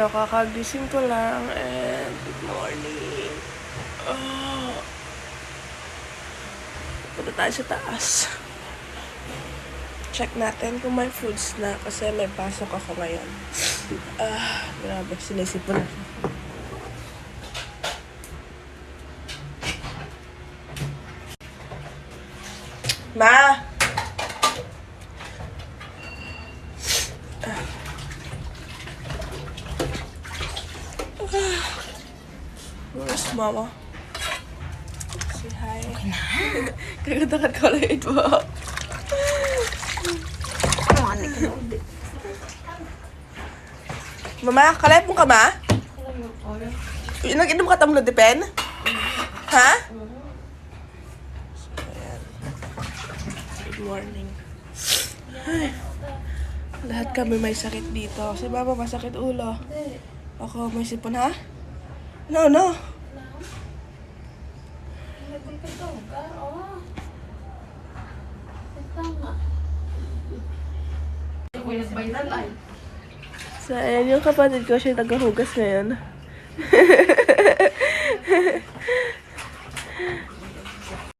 So, kakagising ko lang and good morning. Oh. Punta tayo sa taas. Check natin kung may foods na kasi may pasok ako ngayon. Ah, grabe, sinisipon na. Ma! Where's mama? Say hi. Kaganda ko lang ito. Mama, kalay mo ka ma? Nag-inom ka tamlo de pen? Ha? So, ayan. Good morning. Ay. Lahat kami may sakit dito. Si Mama masakit ulo. Ako may sipon ha? No, no. So, ayan yung kapatid ko. Siya tagahugas ngayon.